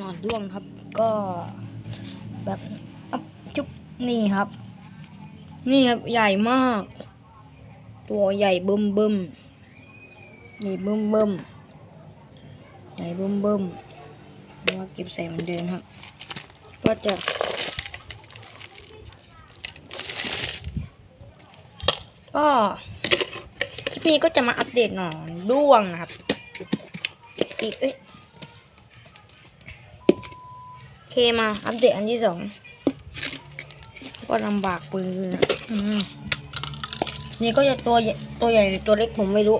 นอนด้วงครับ ก็แบบอัพจุ๊บนี่ครับ นี่ครับใหญ่มาก ตัวใหญ่บึ้มบึมใหญ่บึ้มบึมใหญ่บึ้มบึมแล้วเก็บใส่เหมือนเดิมครับ ก็จะก็คลิปนี้ก็จะมาอัปเดตหนอนด้วงนะครับอีกเอ้ย มา อัปเดตอันที่สองก็ลำบากปืนนะนี่ก็จะตัวตัวใหญ่หรือตัวเล็กผมไม่รู้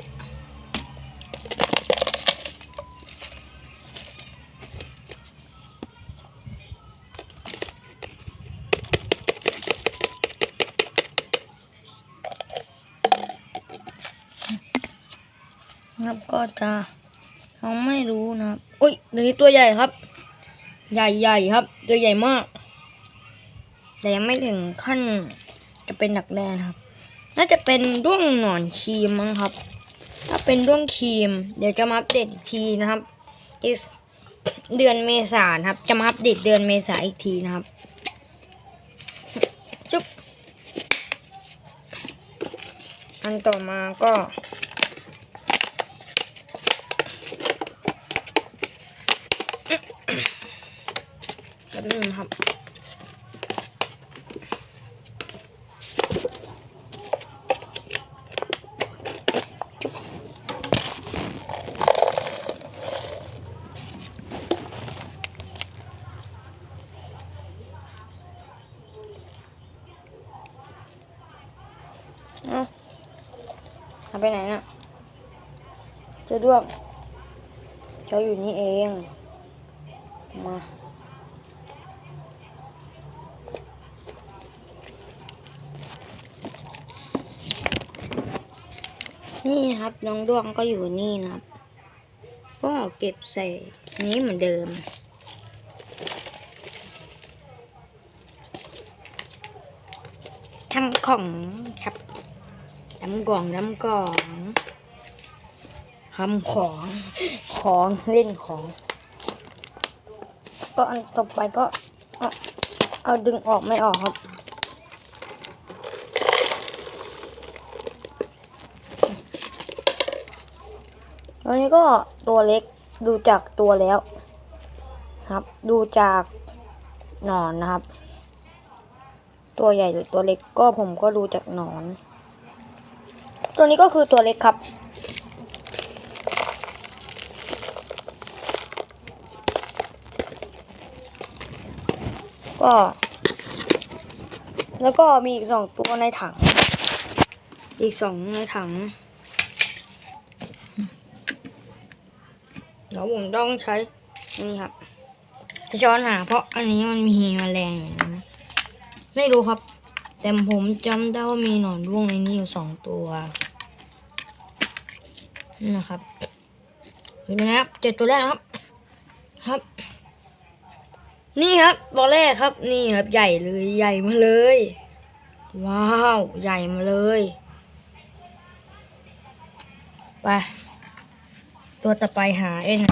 ครับก็จะเราไม่รู้นะครับอุ้ยเดี๋ยวนี้ตัวใหญ่ครับ ใหญ่ใหญ่ครับ ตัวใหญ่มาก แต่ยังไม่ถึงขั้นจะเป็นดักแด้นครับ น่าจะเป็นด้วงหนอนครีมมั้งครับ ถ้าเป็นด้วงครีม เดี๋ยวจะมาอัปเดตอีกทีนะครับ is เดือนเมษายนครับ จะมาอัปเดตเดือนเมษายนอีกทีนะครับจุ๊บอันต่อมาก็ แป๊บนึงครับ เอ้าเอาไปไหนน่ะจอด้วงเจ้าอยู่นี่เอง มา นี่ครับน้องด้วงก็อยู่นี่นะครับ ก็เก็บใส่นี้เหมือนเดิม ทำของครับดำกล่องดำกล่องทำของของเล่นของ ก็อันต่อไปก็เอาดึงออกไม่ออกครับ ตัวนี้ก็ตัวเล็กดูจากตัวแล้ว ครับ ดูจากหนอนนะครับ ตัวใหญ่หรือตัวเล็กก็ผมก็ดูจากหนอน ตัวนี้ก็คือตัวเล็กครับ ก็ แล้วก็มีอีกสองตัวในถัง อีกสองในถัง เดี๋ยวผมต้องใช้นี่ครับช้อนหาเพราะอันนี้มันมีแมลงอยู่นะไม่รู้ครับ แต่ผมจำได้ว่ามีหนอนร่วงในนี้อยู่สองตัวนะครับนี่นะครับเจ็ดตัวแรกครับ ครับ นี่ครับตัวแรกครับ นี่ครับ ใหญ่เลยใหญ่มาเลย ว้าว ใหญ่มาเลย ไป ตัวต่อไปหาเองนะ